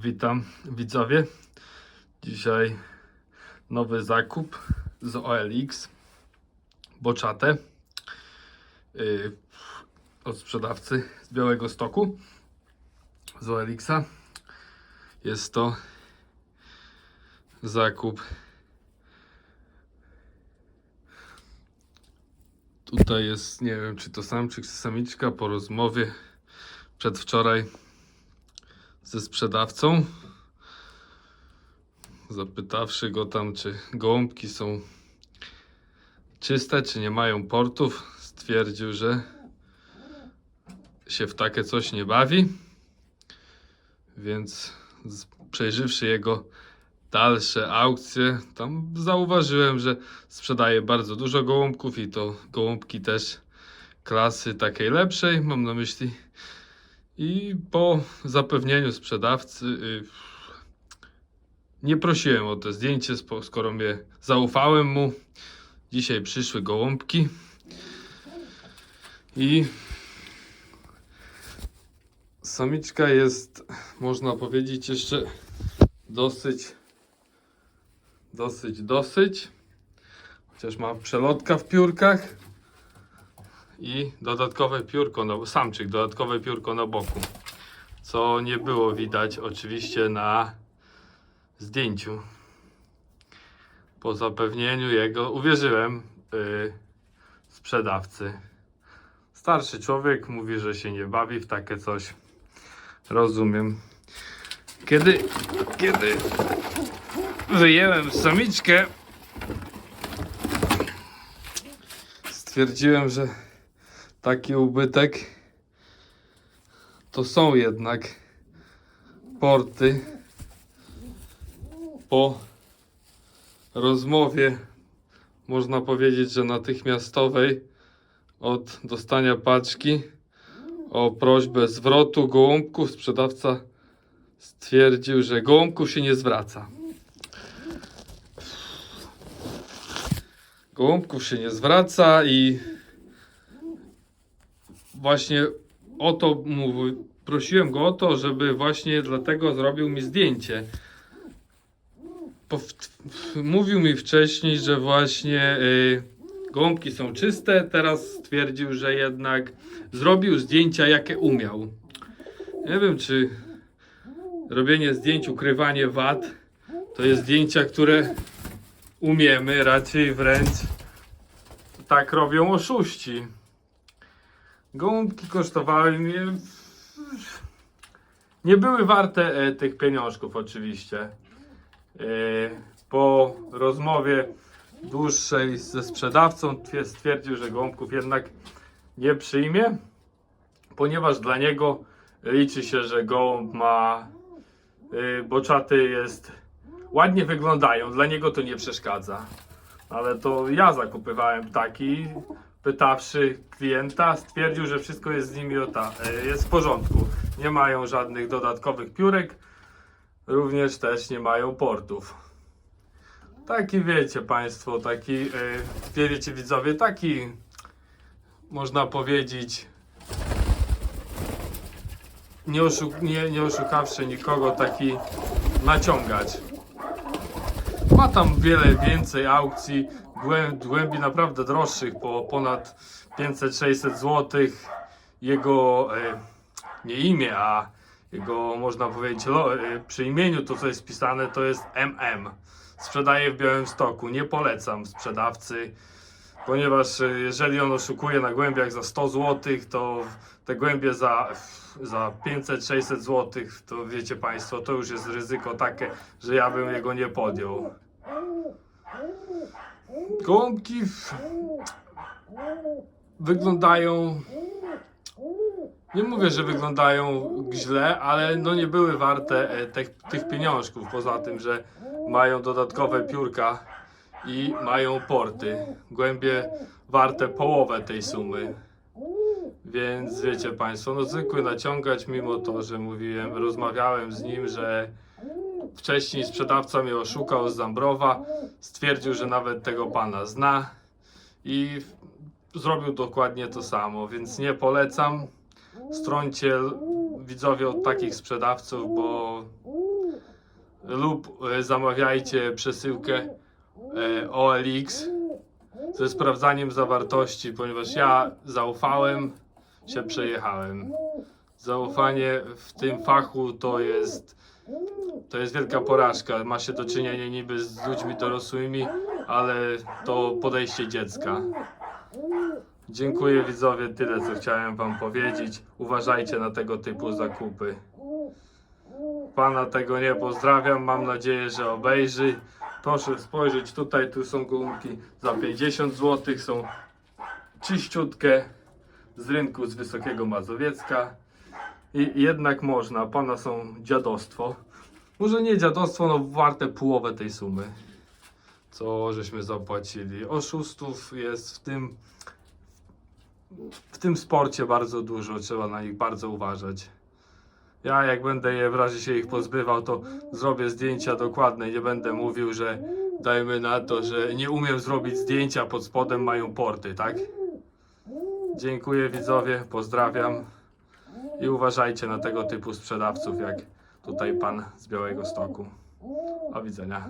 Witam widzowie. Dzisiaj nowy zakup z OLX. Boczate. Yy, od sprzedawcy z Białego Stoku. Z OLX-a. Jest to zakup. Tutaj jest, nie wiem czy to samczyk czy samiczka po rozmowie przedwczoraj ze sprzedawcą. Zapytawszy go tam, czy gołąbki są czyste, czy nie mają portów, stwierdził, że się w takie coś nie bawi. Więc przejrzywszy jego dalsze aukcje, tam zauważyłem, że sprzedaje bardzo dużo gołąbków i to gołąbki też klasy takiej lepszej, mam na myśli i po zapewnieniu sprzedawcy y, nie prosiłem o to zdjęcie, skoro mnie zaufałem mu. Dzisiaj przyszły gołąbki i samiczka jest, można powiedzieć, jeszcze dosyć, dosyć, dosyć. Chociaż ma przelotka w piórkach i dodatkowe piórko, no, samczyk, dodatkowe piórko na boku, co nie było widać oczywiście na zdjęciu. Po zapewnieniu jego uwierzyłem yy, sprzedawcy. Starszy człowiek mówi, że się nie bawi w takie coś. Rozumiem. Kiedy, kiedy wyjęłem samiczkę, stwierdziłem, że taki ubytek to są jednak porty po rozmowie można powiedzieć, że natychmiastowej od dostania paczki o prośbę zwrotu gołąbków sprzedawca stwierdził, że gołąbków się nie zwraca. Gołąbków się nie zwraca i właśnie o to mówi, prosiłem go o to, żeby właśnie dlatego zrobił mi zdjęcie. Mówił mi wcześniej, że właśnie y, gołąbki są czyste, teraz stwierdził, że jednak zrobił zdjęcia jakie umiał. Nie wiem czy robienie zdjęć, ukrywanie wad to jest zdjęcia, które umiemy, raczej wręcz tak robią oszuści. Gołąbki kosztowały mnie. Nie były warte e, tych pieniążków, oczywiście. E, po rozmowie dłuższej ze sprzedawcą twie- stwierdził, że gołąbków jednak nie przyjmie, ponieważ dla niego liczy się, że gołąb ma e, boczaty jest ładnie wyglądają, dla niego to nie przeszkadza. Ale to ja zakupywałem ptaki, pytawszy klienta, stwierdził, że wszystko jest z nimi ota- e, jest w porządku. Nie mają żadnych dodatkowych piórek, również też nie mają portów. Taki wiecie Państwo, taki, e, wiecie widzowie, taki można powiedzieć nie, oszu- nie, nie oszukawszy nikogo, taki naciągacz. Ma tam wiele więcej aukcji, głęb, głębi naprawdę droższych, po ponad 500-600 zł. Jego e, nie imię, a jego można powiedzieć e, przy imieniu to co jest pisane to jest MM. Sprzedaje w Białymstoku. Nie polecam sprzedawcy, ponieważ e, jeżeli on oszukuje na głębiach za 100 zł, to te głębie za, za 500-600 zł, to wiecie Państwo, to już jest ryzyko takie, że ja bym jego nie podjął. Gołąbki wyglądają. Nie mówię, że wyglądają źle, ale no nie były warte e, tych, tych pieniążków. Poza tym, że mają dodatkowe piórka i mają porty. Głębie warte połowę tej sumy. Więc wiecie Państwo, no zwykły naciągać, mimo to, że mówiłem, rozmawiałem z nim, że wcześniej sprzedawca mnie oszukał z Zambrowa, stwierdził, że nawet tego pana zna i zrobił dokładnie to samo, więc nie polecam. Stroncie widzowie od takich sprzedawców, bo lub e, zamawiajcie przesyłkę e, OLX ze sprawdzaniem zawartości, ponieważ ja zaufałem, się przejechałem. Zaufanie w tym fachu to jest to jest wielka porażka. Ma się do czynienia niby z ludźmi dorosłymi, ale to podejście dziecka. Dziękuję widzowie, tyle co chciałem wam powiedzieć. Uważajcie na tego typu zakupy. Pana tego nie pozdrawiam, mam nadzieję, że obejrzy. Proszę spojrzeć tutaj, tu są gumki za 50 zł, są czyściutkie z rynku z Wysokiego Mazowiecka. I jednak można, pana są dziadostwo. Może nie dziadostwo, no warte połowę tej sumy, co żeśmy zapłacili. Oszustów jest w tym w tym sporcie bardzo dużo, trzeba na nich bardzo uważać. Ja jak będę je w razie się ich pozbywał, to zrobię zdjęcia dokładne. Nie będę mówił, że dajmy na to, że nie umiem zrobić zdjęcia, pod spodem mają porty, tak? Dziękuję widzowie, pozdrawiam i uważajcie na tego typu sprzedawców, jak tutaj pan z Białego Stoku. Do widzenia.